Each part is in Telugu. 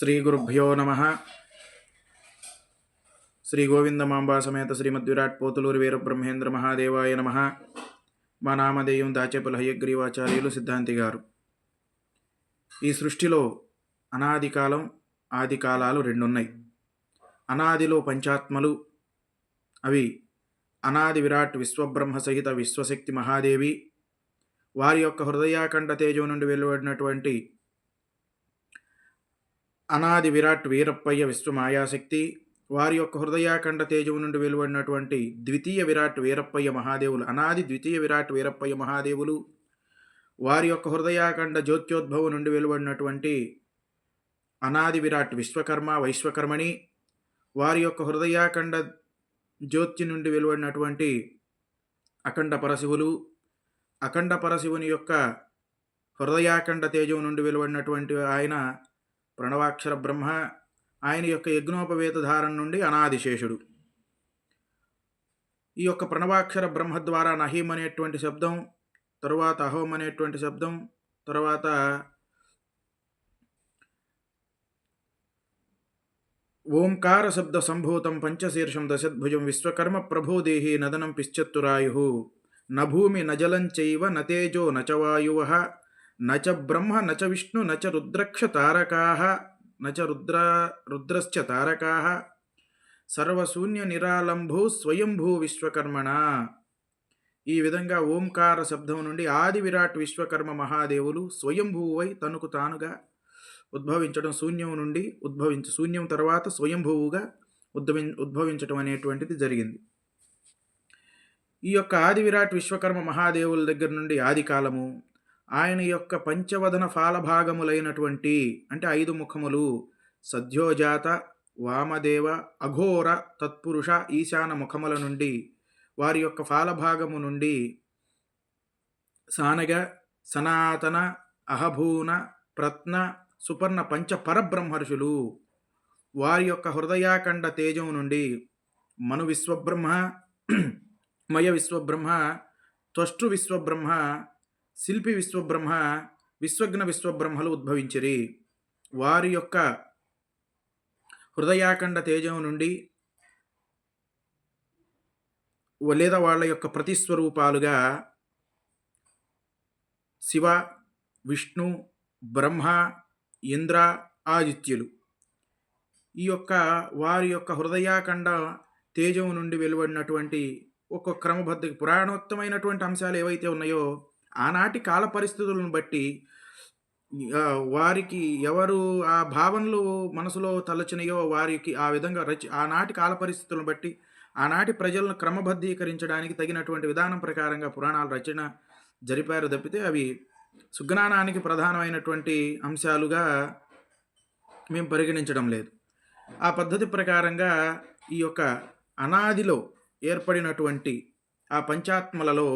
శ్రీ గురుభ్యో నమ. శ్రీ గోవిందమాంబా సమేత శ్రీమద్ విరాట్ పోతులూరి వీరబ్రహ్మేంద్ర మహాదేవాయ నమ. మా నామధేయం దాచేపల హయగ్రీవాచార్యులు సిద్ధాంతి గారు. ఈ సృష్టిలో అనాది కాలం ఆది కాలాలు రెండున్నాయి. అనాదిలో పంచాత్మలు అవి అనాది విరాట్ విశ్వబ్రహ్మ సహిత విశ్వశక్తి మహాదేవి. వారి యొక్క హృదయాఖండ తేజం నుండి వెలువడినటువంటి అనాది విరాట్ వీరప్పయ్య విశ్వమాయాశక్తి వారి యొక్క హృదయాఖండ తేజం నుండి వెలువడినటువంటి ద్వితీయ విరాట్ వీరప్పయ్య మహాదేవులు అనాది ద్వితీయ విరాట్ వీరప్పయ్య మహాదేవులు వారి యొక్క హృదయాఖండ జ్యోత్యోద్భవం నుండి వెలువడినటువంటి అనాది విరాట్ విశ్వకర్మ వైశ్వకర్మణి వారి యొక్క హృదయాఖండ జ్యోతి నుండి వెలువడినటువంటి అఖండ పరశివులు అఖండ పరశివుని యొక్క హృదయాఖండ తేజం నుండి వెలువడినటువంటి ఆయన ప్రణవాక్షర బ్రహ్మ ఆయన యొక్క యజ్ఞోపవేత ధారణ నుండి అనాదిశేషుడు. ఈ యొక్క ప్రణవాక్షర బ్రహ్మ ద్వారా నహీం అనేటువంటి శబ్దం తరువాత అహోం అనేటువంటి శబ్దం తర్వాత ఓంకార శబ్ద సంభూతం పంచశీర్షం దశద్భుజం విశ్వకర్మ ప్రభోదేహి నదనం పిశ్చత్తురాయు న భూమి నజలం చైవ నతేజో నచవాయువ నచ బ్రహ్మ నచ విష్ణు నచ రుద్రక్ష తారకా నచ రుద్ర రుద్రశ్చ తారకా సర్వశూన్య నిరాలంభూ స్వయంభూ విశ్వకర్మణ ఈ విధంగా ఓంకార శబ్దం నుండి ఆది విరాట్ విశ్వకర్మ మహాదేవులు స్వయంభూవై తనకు తానుగా ఉద్భవించడం శూన్యం నుండి ఉద్భవించ శూన్యం తర్వాత స్వయంభూవుగా ఉద్భవి ఉద్భవించడం అనేటువంటిది జరిగింది. ఈ యొక్క ఆది విరాట్ విశ్వకర్మ మహాదేవుల దగ్గర నుండి ఆది కాలము ఆయన యొక్క పంచవదన ఫాలభాగములైనటువంటి అంటే ఐదు ముఖములు సద్యోజాత వామదేవ అఘోర తత్పురుష ఈశాన ముఖముల నుండి వారి యొక్క ఫాలభాగము నుండి సానగ సనాతన అహభూన ప్రత్న సుపర్ణ పంచ పరబ్రహ్మర్షులు. వారి యొక్క హృదయాఖండ తేజం నుండి మను విశ్వబ్రహ్మ మయ విశ్వబ్రహ్మ త్వష్టు విశ్వబ్రహ్మ శిల్పి విశ్వబ్రహ్మ విశ్వజ్ఞ విశ్వబ్రహ్మలు ఉద్భవించిరి. వారి యొక్క హృదయాఖండ తేజం నుండి లేదా వాళ్ళ యొక్క ప్రతిస్వరూపాలుగా శివ విష్ణు బ్రహ్మ ఇంద్ర ఆదిత్యులు. ఈ యొక్క వారి యొక్క హృదయాఖండ తేజం నుండి వెలువడినటువంటి ఒక క్రమబద్ధ పురాణోత్తమైనటువంటి అంశాలు ఏవైతే ఉన్నాయో ఆనాటి కాల పరిస్థితులను బట్టి వారికి ఎవరు ఆ భావనలు మనసులో తలచినయో వారికి ఆ విధంగా రచి ఆనాటి కాల పరిస్థితులను బట్టి ఆనాటి ప్రజలను క్రమబద్ధీకరించడానికి తగినటువంటి విధానం ప్రకారంగా పురాణాలు రచన జరిపారు తప్పితే అవి సుజ్ఞానానికి ప్రధానమైనటువంటి అంశాలుగా మేము పరిగణించడం లేదు. ఆ పద్ధతి ప్రకారంగా ఈ యొక్క అనాదిలో ఏర్పడినటువంటి ఆ పంచాత్మలలో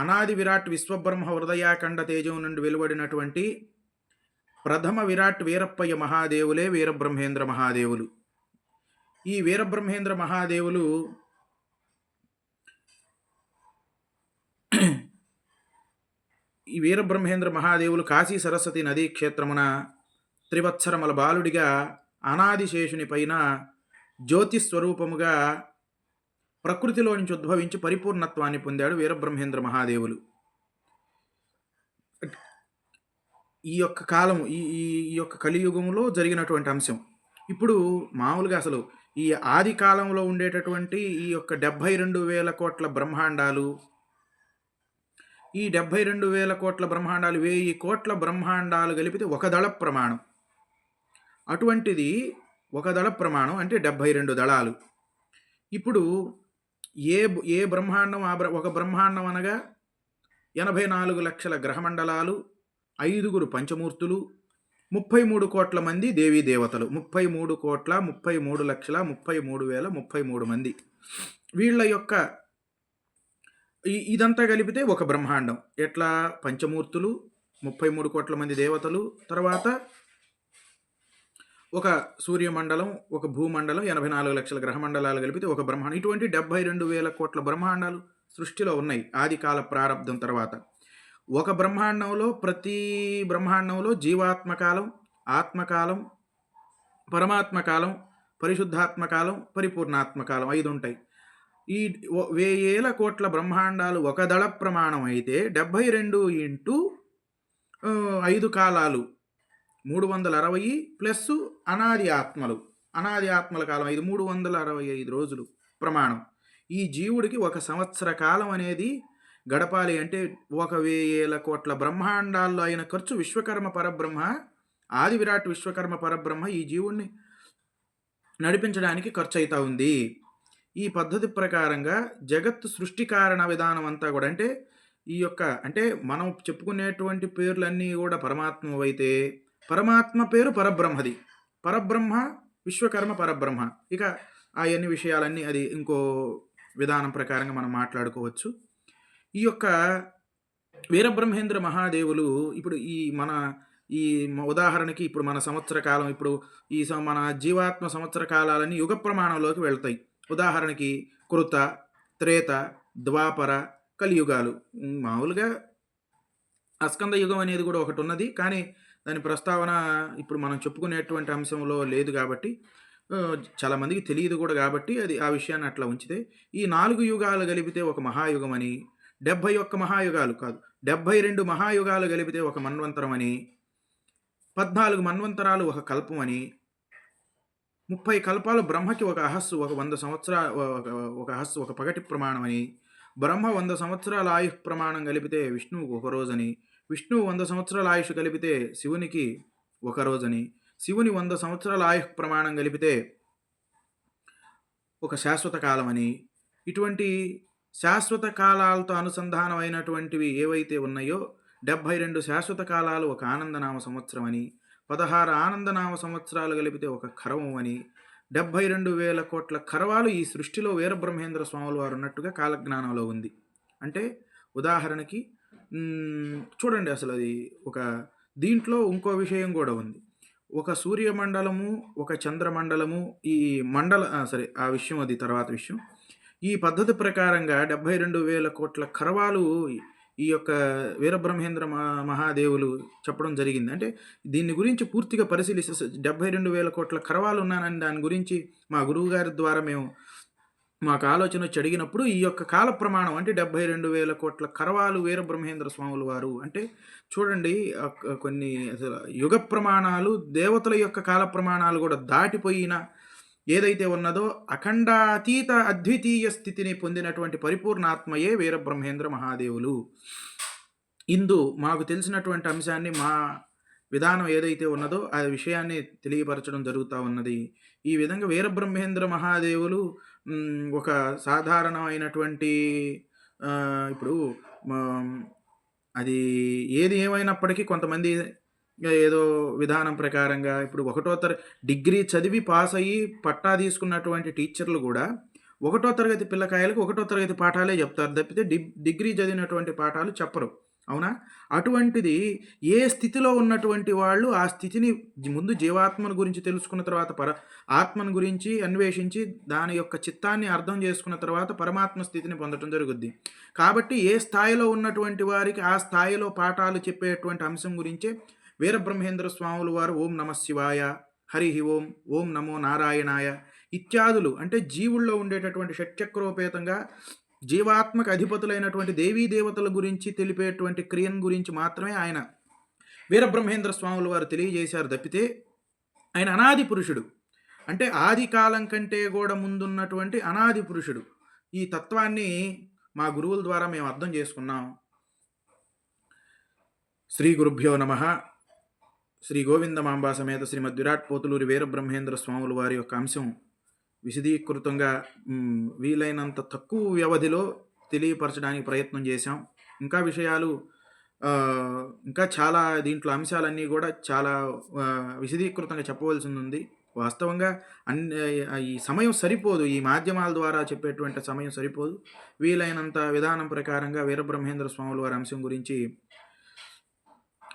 అనాది విరాట్ విశ్వబ్రహ్మ హృదయాఖండ తేజం నుండి వెలువడినటువంటి ప్రథమ విరాట్ వీరప్పయ్య మహాదేవులే వీరబ్రహ్మేంద్ర మహాదేవులు. ఈ వీరబ్రహ్మేంద్ర మహాదేవులు ఈ వీరబ్రహ్మేంద్ర మహాదేవులు కాశీ సరస్వతి నదీ క్షేత్రమున త్రివత్సరమల బాలుడిగా అనాదిశేషుని పైన జ్యోతిస్వరూపముగా ప్రకృతిలో నుంచి ఉద్భవించి పరిపూర్ణత్వాన్ని పొందాడు వీరబ్రహ్మేంద్ర మహాదేవులు. ఈ యొక్క కాలము ఈ ఈ యొక్క కలియుగంలో జరిగినటువంటి అంశం. ఇప్పుడు మామూలుగా అసలు ఈ ఆది కాలంలో ఉండేటటువంటి ఈ యొక్క డెబ్భై రెండు వేల కోట్ల బ్రహ్మాండాలు ఈ డెబ్భై రెండు వేల కోట్ల బ్రహ్మాండాలు వెయ్యి కోట్ల బ్రహ్మాండాలు కలిపితే ఒక దళ ప్రమాణం. అటువంటిది ఒక దళ ప్రమాణం అంటే డెబ్భై రెండు దళాలు. ఇప్పుడు ఏ ఏ బ్రహ్మాండం ఆ బ్ర ఒక బ్రహ్మాండం అనగా ఎనభై నాలుగు లక్షల గ్రహమండలాలు ఐదుగురు పంచమూర్తులు ముప్పై మూడు కోట్ల మంది దేవీ దేవతలు. ముప్పై మూడు కోట్ల ముప్పై మూడు లక్షల ముప్పై మూడు వేల ముప్పై మూడు మంది. వీళ్ళ యొక్క ఇదంతా కలిపితే ఒక బ్రహ్మాండం. ఎట్లా? పంచమూర్తులు ముప్పై మూడు కోట్ల మంది దేవతలు తర్వాత ఒక సూర్యమండలం ఒక భూమండలం ఎనభై నాలుగు లక్షల గ్రహమండలాలు కలిపితే ఒక బ్రహ్మాండం ఇటువంటి డెబ్బై రెండు వేల కోట్ల బ్రహ్మాండాలు సృష్టిలో ఉన్నాయి ఆదికాల ప్రారంభం తర్వాత. ఒక బ్రహ్మాండంలో ప్రతి బ్రహ్మాండంలో జీవాత్మకాలం ఆత్మకాలం పరమాత్మకాలం పరిశుద్ధాత్మకాలం పరిపూర్ణాత్మకాలం ఐదు ఉంటాయి. ఈ వేయేల కోట్ల బ్రహ్మాండాలు ఒక దళ ప్రమాణం అయితే డెబ్భై రెండు ఇంటూ ఐదు కాలాలు మూడు వందల అరవై ప్లస్ అనాది ఆత్మలు. అనాది ఆత్మల కాలం ఐదు మూడు వందల అరవై ఐదు రోజులు ప్రమాణం. ఈ జీవుడికి ఒక సంవత్సర కాలం అనేది గడపాలి అంటే ఒక వేల కోట్ల బ్రహ్మాండాల్లో అయిన ఖర్చు విశ్వకర్మ పరబ్రహ్మ ఆది విరాట్ విశ్వకర్మ పరబ్రహ్మ ఈ జీవుణ్ణి నడిపించడానికి ఖర్చు అవుతూ ఉంది. ఈ పద్ధతి ప్రకారంగా జగత్తు సృష్టి కారణ విధానం అంతా కూడా అంటే ఈ యొక్క అంటే మనం చెప్పుకునేటువంటి పేర్లన్నీ కూడా పరమాత్మ అయితే పరమాత్మ పేరు పరబ్రహ్మది. పరబ్రహ్మ విశ్వకర్మ పరబ్రహ్మ. ఇక ఆ అన్ని విషయాలన్నీ అది ఇంకో విధానం ప్రకారంగా మనం మాట్లాడుకోవచ్చు. ఈ యొక్క వీరబ్రహ్మేంద్ర మహాదేవులు ఇప్పుడు ఈ మన ఈ ఉదాహరణకి ఇప్పుడు మన సంవత్సర కాలం ఇప్పుడు ఈ మన జీవాత్మ సంవత్సర కాలాలన్నీ యుగ ప్రమాణంలోకి వెళ్తాయి. ఉదాహరణకి కృత త్రేత ద్వాపర కలియుగాలు. మామూలుగా అస్కంద యుగం అనేది కూడా ఒకటి ఉన్నది. కానీ దాని ప్రస్తావన ఇప్పుడు మనం చెప్పుకునేటువంటి అంశంలో లేదు కాబట్టి చాలామందికి తెలియదు కూడా కాబట్టి అది ఆ విషయాన్ని అట్లా ఉంచితే ఈ నాలుగు యుగాలు కలిపితే ఒక మహాయుగం అని డెబ్భై ఒక్క మహాయుగాలు కాదు డెబ్భై రెండు మహాయుగాలు కలిపితే ఒక మన్వంతరం అని పద్నాలుగు మన్వంతరాలు ఒక కల్పం అని ముప్పై కల్పాలు బ్రహ్మకి ఒక అహస్సు ఒక వంద సంవత్సరాలు ఒక ఒక అహస్సు ఒక పగటి ప్రమాణం అని బ్రహ్మ వంద సంవత్సరాల ఆయుష్ ప్రమాణం కలిపితే విష్ణువుకు ఒక రోజని విష్ణువు వంద సంవత్సరాల ఆయుష్ కలిపితే శివునికి ఒక రోజని శివుని వంద సంవత్సరాల ఆయుష్ ప్రమాణం కలిపితే ఒక శాశ్వత కాలమని. ఇటువంటి శాశ్వత కాలాలతో అనుసంధానమైనటువంటివి ఏవైతే ఉన్నాయో డెబ్భై రెండు శాశ్వత కాలాలు ఒక ఆనందనామ సంవత్సరం అని పదహారు ఆనందనామ సంవత్సరాలు కలిపితే ఒక ఖరవం అని డెబ్భై రెండు వేల కోట్ల ఖరవాలు ఈ సృష్టిలో వీరబ్రహ్మేంద్ర స్వాముల వారు ఉన్నట్టుగా కాలజ్ఞానంలో ఉంది. అంటే ఉదాహరణకి చూడండి అసలు అది ఒక దీంట్లో ఇంకో విషయం కూడా ఉంది. ఒక సూర్యమండలము ఒక చంద్రమండలము ఈ మండల సరే ఆ విషయం అది తర్వాత విషయం. ఈ పద్ధతి ప్రకారంగా డెబ్భై రెండు వేల కోట్ల ఖరవాలు ఈ యొక్క వీరబ్రహ్మేంద్ర మహాదేవులు చెప్పడం జరిగింది. అంటే దీని గురించి పూర్తిగా పరిశీలిస్తే డెబ్బై రెండు వేల కోట్ల ఖరవాలు ఉన్నానని దాని గురించి మా గురువు గారి ద్వారా మేము మాకు ఆలోచన వచ్చి అడిగినప్పుడు ఈ యొక్క కాల ప్రమాణం అంటే డెబ్భై రెండు వేల కోట్ల కరవాలు వీరబ్రహ్మేంద్ర స్వాములు వారు అంటే చూడండి కొన్ని అసలు యుగ ప్రమాణాలు దేవతల యొక్క కాల ప్రమాణాలు కూడా దాటిపోయిన ఏదైతే ఉన్నదో అఖండాతీత అద్వితీయ స్థితిని పొందినటువంటి పరిపూర్ణాత్మయే వీరబ్రహ్మేంద్ర మహాదేవులు. ఇందు మాకు తెలిసినటువంటి అంశాన్ని మా విధానం ఏదైతే ఉన్నదో ఆ విషయాన్ని తెలియపరచడం జరుగుతూ ఉన్నది. ఈ విధంగా వీరబ్రహ్మేంద్ర మహాదేవులు ఒక సాధారణమైనటువంటి ఇప్పుడు అది ఏది ఏమైనప్పటికీ కొంతమంది ఏదో విధానం ప్రకారంగా ఇప్పుడు ఒకటో తర డిగ్రీ చదివి పాస్ అయ్యి పట్టా తీసుకున్నటువంటి టీచర్లు కూడా ఒకటో తరగతి పిల్లకాయలకు ఒకటో తరగతి పాఠాలే చెప్తారు. తప్పితే డి డిగ్రీ చదివినటువంటి పాఠాలు చెప్పరు. అవునా? అటువంటిది ఏ స్థితిలో ఉన్నటువంటి వాళ్ళు ఆ స్థితిని ముందు జీవాత్మను గురించి తెలుసుకున్న తర్వాత పర ఆత్మను గురించి అన్వేషించి దాని యొక్క చిత్తాన్ని అర్థం చేసుకున్న తర్వాత పరమాత్మ స్థితిని పొందడం జరుగుద్ది. కాబట్టి ఏ స్థాయిలో ఉన్నటువంటి వారికి ఆ స్థాయిలో పాఠాలు చెప్పేటువంటి అంశం గురించే వీరబ్రహ్మేంద్ర స్వాములు వారు ఓం నమ శివాయ హరి ఓం ఓం నమో నారాయణాయ ఇత్యాదులు. అంటే జీవుల్లో ఉండేటటువంటి షట్చక్రోపేతంగా జీవాత్మక అధిపతులైనటువంటి దేవీ దేవతల గురించి తెలిపేటువంటి క్రియను గురించి మాత్రమే ఆయన వీరబ్రహ్మేంద్ర స్వాములు వారు తెలియజేశారు తప్పితే ఆయన అనాది పురుషుడు. అంటే ఆది కాలం కంటే కూడా ముందున్నటువంటి అనాది పురుషుడు. ఈ తత్వాన్ని మా గురువుల ద్వారా మేము అర్థం చేసుకున్నాం. శ్రీ గురుభ్యో నమ. శ్రీ గోవిందమాంబా సమేత శ్రీమద్ విరాట్ పోతులూరి వీరబ్రహ్మేంద్ర స్వాముల వారి యొక్క అంశం విశదీకృతంగా వీలైనంత తక్కువ వ్యవధిలో తెలియపరచడానికి ప్రయత్నం చేశాం. ఇంకా విషయాలు ఇంకా చాలా దీంట్లో అంశాలన్నీ కూడా చాలా విశదీకృతంగా చెప్పవలసి ఉంది వాస్తవంగా అన్ని ఈ సమయం సరిపోదు. ఈ మాధ్యమాల ద్వారా చెప్పేటువంటి సమయం సరిపోదు. వీలైనంత విధానం ప్రకారంగా వీరబ్రహ్మేంద్ర స్వాముల వారి అంశం గురించి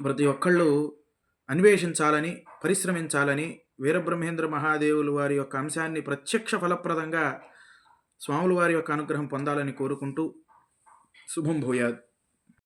ప్రతి ఒక్కళ్ళు అన్వేషించాలని పరిశ్రమించాలని వీరబ్రహ్మేంద్ర మహాదేవులు వారి యొక్క అంశాన్ని ప్రత్యక్ష ఫలప్రదంగా స్వాముల వారి యొక్క అనుగ్రహం పొందాలని కోరుకుంటూ శుభం భూయాత్.